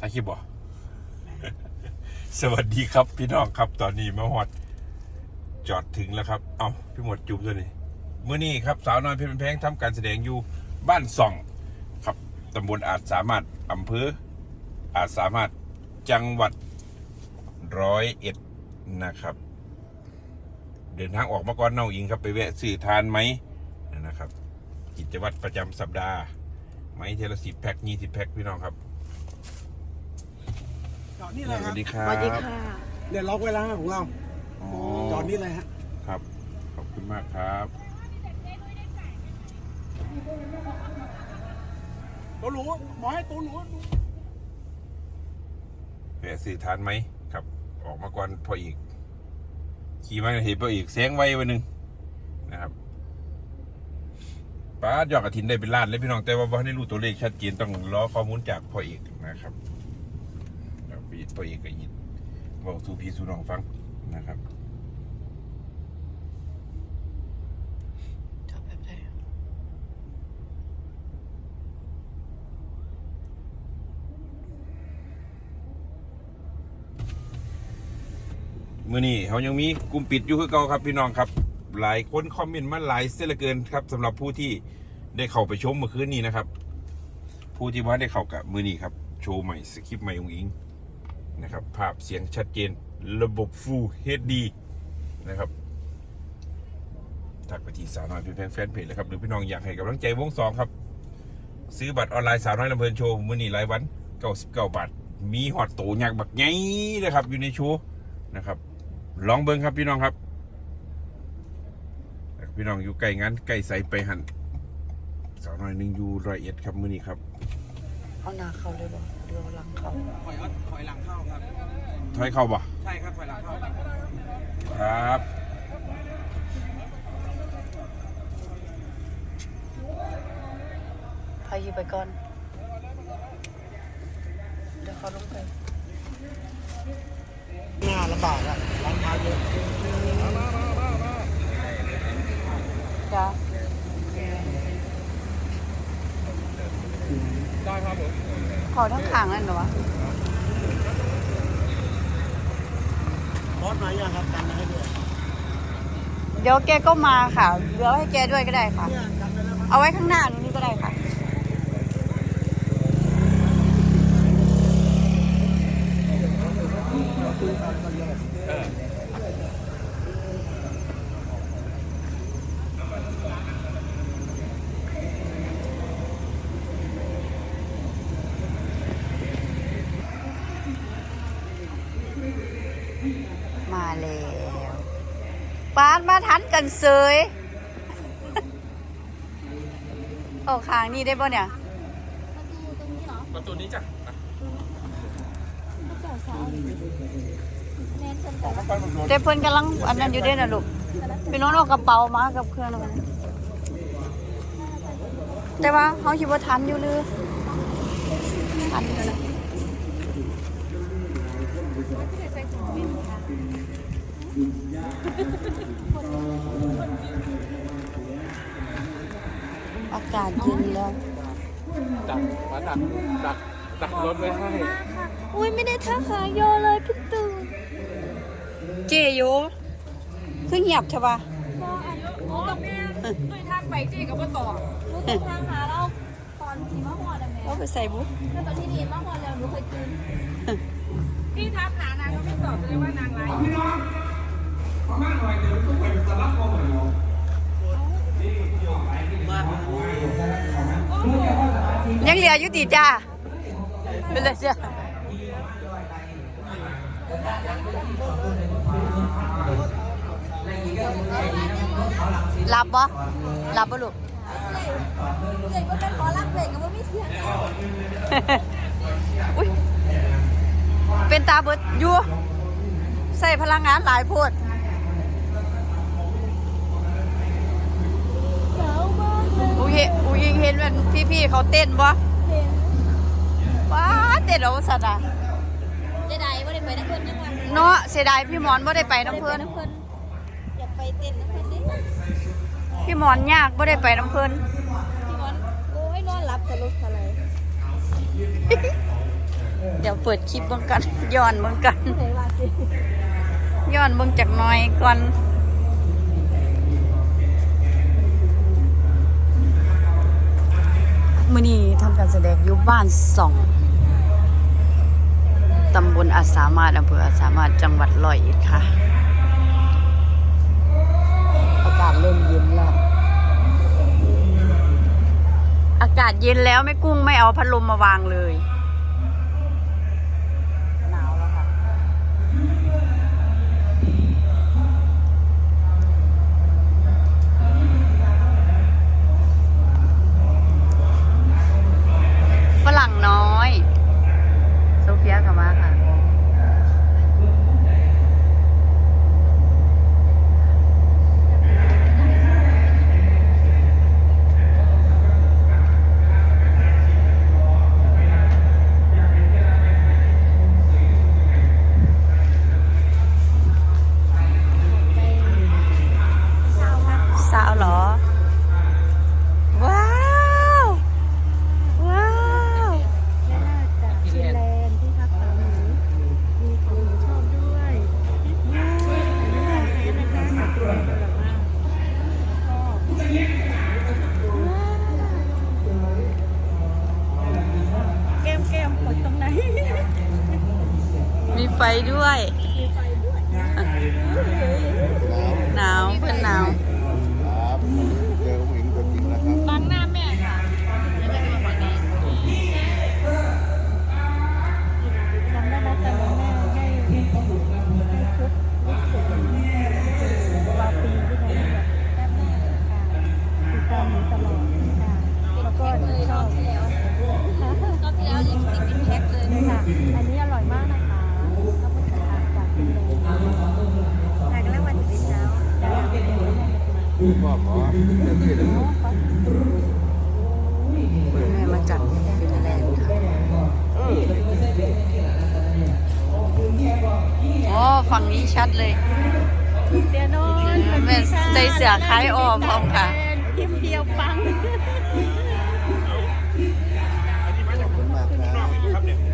ถ่ายคลิปบ่สวัสดีครับพี่น้องครับตอนนี้มาฮอด จอดถึงแล้วครับ เอาพี่หมวดจุ่มตัวนี้เมื่อนี้ครับสาวน้อยเพชรเป็นแพงทำการแสดงอยู่บ้านส่อง ครับตำบลอาจสามารถอำเภออาจสามารถจังหวัดร้อยเอ็ดนะครับ เดินทางออกมาก่อนน้องอิงครับไปแวะซื้อทานไหมนะครับ กิจวัตรประจำสัปดาห์ ไหมเทละสิบแพ็คยี่สิบแพ็คพี่น้องครับจอด นี่เลยสครัวับสดีครัสวัสดีบค่ะ เนี่ยล็อกไว้แล้วฮะของเราอ๋อจอดนี่เลยฮะครับ ขอบคุณมากครับตัวหนูหมอให้ตัวหนูแวะซื้อทานไหมครับ ออกมาก่อนพออีก ขี่มาเห็นพออีกแซงไว้วันหนึ่งนะครับป้ายอดกระถินได้เป็นล้านเลยพี่น้องแต่ว่าไม่ได้รู้ตัวเลขชัดเจนต้องรอข้อมูลจากพ่อเอกนะครับ แล้วพี่พ่อเอกก็ยินบอกสู่พี่สู่น้องฟังนะครับชอบแบบไหนมื่อนี้เขายังมีกลุ่มปิดอยู่คือเก่าครับพี่น้องครับ หลายคนคอมเมนต์มาหลายเสียเหลือเกินครับสำหรับผู้ที่ได้เข้าไปชมเมื่อคืนนี้นะครับ ผู้ที่ว่าได้เข้ากับมือนี้ครับ โชว์ใหม่สคริปต์ใหม่ของอิง นะครับ ภาพเสียงชัดเจน ระบบ Full HD นะครับทักไปที่สาวน้อยเพียงแฟนเพจเลยครับ หรือพี่น้องอยากให้กำลังใจวงสองครับ ซื้อบัตรออนไลน์สาวน้อยลำเพลินโชว์มือนี้รายวัน99บาท มีหอดโตยักบักไงนะครับ อยู่ในโชว์นะครับ ลองเบิ้งครับพี่น้องครับ พี่น้องอยู่ใกล้งานใกล้ใสไปหันสาวน้อยหนึ่งอยู่รอยเอ็ดครับมื้อนี้ครับ เอาหน้าเขาเลยบ่เดี๋ยวหลังเขาถอยถอยหลังเข้าครับ ถอยเข้าบ่ใช่ครับถอยหลังเข้าครับ พายีไปก่อน เดี๋ยวเขาลงไป หน้าลำบากอะหลังเท้าเยอะ จ้า ได้ครับผม ข อทั้งขางนั่นเหรอวะบอสมายังครับกันให้ด้วยเดี๋ยวแกก็มาค่ะเหลือให้แกด้วยก็ได้ค่ะเนี่ยกันไปแล้วครับเอาไว้ข้างหน้านู้นนี่ก็ได้ค่ะ มา แล้วปานมาทันกันเสยออกข้างนี่ได้ป่ะเนี่ย ประตูนี้จ้ะเด็เพิ่นกำลังอันนั้นอยู่เด้น่ะลูกพี่น้องเอากระเป๋ามากับเครื่องแล้วกันแต่ว่าเขาคิดว่าทันอยู่หรือทันอยู่นะ อากาศเย็นแล้ว ดักมาดักดักดักรถไว้ให้ อุ้ยไม่ได้ทักหาโยเลยเพิ่งตื่นเจโยคือเงียบใช่ปะพออันโอ้กับแม่ด้วยทางไปเจ๊กับว่าต่อรู้ตัวทางหาเราตอนสีมะฮอดอะแม่เอาไปใส่บุ๊กแล้วตอนที่นี่มะฮอดแล้วหนูเคยตื่นพี่ทักหานางก็ไม่ตอบเลยว่านาง ไรยังเหลืออยู่ติจ้าเป็นไรจ้าหลับปะหลับปะลูกเด็กก็เป็นอรักเบรกกับว่าไม่เสียงอุ้ยเป็นตาเบิดอยู่ใส่พลังงานหลายโพด หนาวมาก เลยอูเฮอูยิงเห็นแบบพี่ๆเขาเต้นบ่เห็นว้าเต้นเอาสัตว์อะจะได้ว่าได้ไปน้ำเพิ่นยังวะเนาะเสียดายพี่หมอนบ่ได้ไปน้ำเพิ่นน้ำเพิ่นอยากไปเต้นน้ำเพิ่นดิพี่หมอนยากบ่ได้ไปน้ำเพิ่นพี่มอนโอ้ยนอนหลับแต่ลุกอะไรเดี๋ยวเปิดคลิปเบิ่งกันย้อนเบิ่งกันย้อนเบิ่งจากหน้อยก่อน การแสดงยุบบ้านสองตำบลอาสามารถอำเภออาสามารถจังหวัดร้อยเอ็ดค่ะ อากาศเริ่มเย็นแล้ว อากาศเย็นแล้วไม่กุ้งไม่เอาพัดลมมาวางเลย หนาวแล้วค่ะ ฝรั่งน้อย โซเฟียกลับมาค่ะ ด้วย ใส่เสื้อคล้ายออมพร้อมค่ะพิมเดียวปัง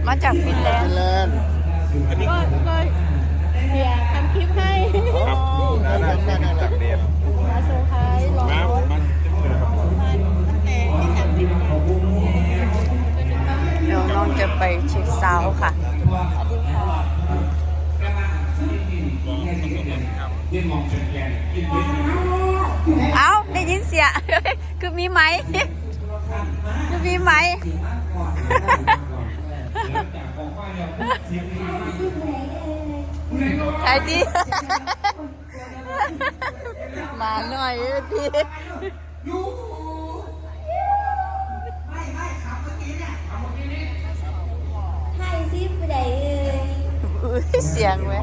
มาจากฟินแลนด์นด์ก็ก็เสียทำคลิปให้ครับน่ารักน่ารักเดียนมาเซอร์ไพรส์รอรถมันนะครับมาตั้งแต่ที่สามสิบเดี๋ยวน้องจะไปเช็คซาวค่ะสวัสด์ค่ะ เอาได้ยินเสียงคือมีไหม คือมีไหมใครดีมาหน่อยทีไทยซิผู้ใดเอ่ย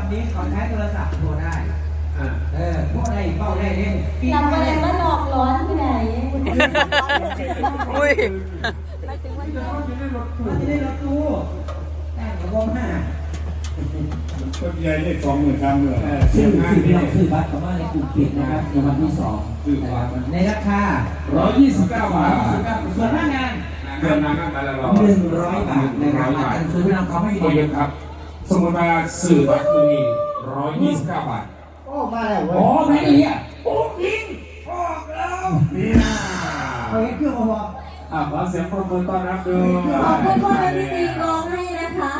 วันนี้เขาใช้โทรศัพท์โทรได้เออพวกอะไรเป้าได้เนี่ยปีนำอะไรมาหลอกร้อนผู้ใดอุ้ยมันจะได้รถตู้แต่งกับวงห้าก็ใหญ่ได้สองหมื่นสามหมื่นซื้อซื้อซื้อบัตรเข้ามาในกลุ่มปิดนะครับในวันที่สองในราคาร้อยยี่สิบเก้าบาทส่วนหน้างานเกินมาก็ไปละร้อยหนึ่งร้อยบาทนะครับร้อยบาทการซื้อพี่น้องเขาไม่โอดีเคครับ สมมติว่าสื่อบัตรคือนี่ร้อยยี่สิบเก้าบาท โอ้มาแล้วเว้โอ้ยไม่ดีอะโอ้ยิงออกแล้วนี่นะเฮ้ยคือเขาบอกอ่าขอเสียงปรบมือต้อนรับด้วยขอบคุณพ่อที่ตีกลองให้นะคะ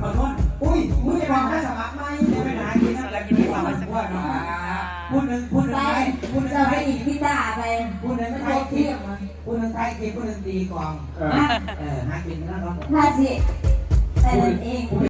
ขอโทษอุ้ยมึงจะบอกให้สมัครไหมจะไปหากินอะไรกินไม่ฟังพูดเนาะพูดหนึ่งพูดหนึ่ไปงไปพูดหนึ่งจะไปไปอีกพี่ตาไปพูดหนึ่งมันไทโดยนคิเที่ดยงมาพูดหนึ่งไทยคิดพูดหนึ่งตีกลองเออเออหากินแล้วเนาะถ้าสิแต่นั่นเอง